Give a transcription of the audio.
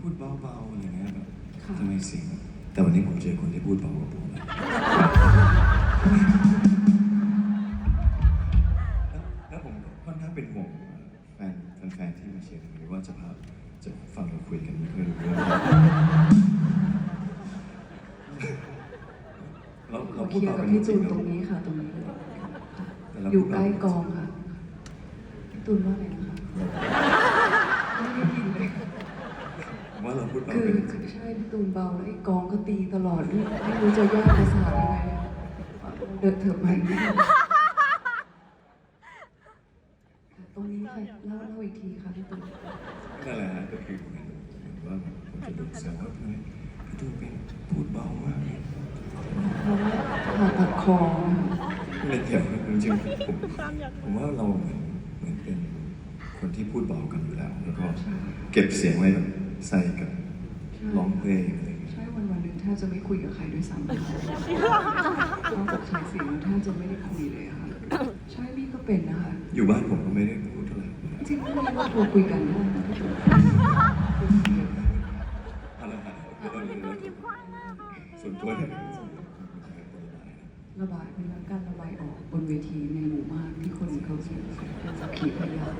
พูดเบาๆอะไรเงี้ยแบบค่ะทำไมเสียงแต่วันนี้ผมเจอคนที่พูดเบากว่าผมนะแล้วแล้วผมก็ค่อนข้างเป็นห่วงแฟนแฟนๆที่มาเชียร์หรือว่าจะพาจะฟังเราคุยกันไม่ค่อยรู้เรื่องเราขเราอพูดเคลียเบาร์กักับนจพี่ริจูงนๆตรงนะนี้ค่ะตรงนี้เลยแต่เราอยู่พูดใกเบาล้กองค่ะพี่ตูนว่าไงนะคะไม่ได้ยินเลย ผมว่าเรา พูดเบาคือกันคือใช่พี่ตูนเบาแล้วไอ้กองก็ตีตลอดไม่ไม่รู้จะแยกประสาทยังไงอะเดินเถอะไปนิดนึงตรงนี้ค่ะเล่าเล่าอีกทีค่ะพี่ตูนนั่นแหละฮะก็คือเหมือนเหมือนว่าผมจะโดนแซวว่าทำไมพี่ตูนเป็นพูดเบามากเลยเพราะว่าผ่าตัดคอนะคะไม่เกี่ยวจริงๆผมผมว่าเราเหมือนเหมือนเป็นคนที่พูดเบากันอยู่แล้ว แล้วก็เก็บเสียงไว้แบบใส่กับ ร้องเพลงอะไรอย่างเงี้ยใช่วันวันๆหนึ่งแทบจะไม่คุยกับใครด้วยซ้ำนะคะนอกจากใช้เสียงแทบจะไม่ได้คุยเลยอะค่ะ ใช่พี่ก็เป็นนะคะ อยู่บ้านผมก็ไม่ได้พูดเท่าไหร่จริงๆไม่ว่าโทรคุยกันได้นะพี่ชมอะไรฮะเดี๋ยวเราเดี๋ยวเราส่วนตัวเนี่ยระบายเป็นการระบายออกบนเวทีในหมู่มากที่คนเขาเขียนเป็นสักขีพยาน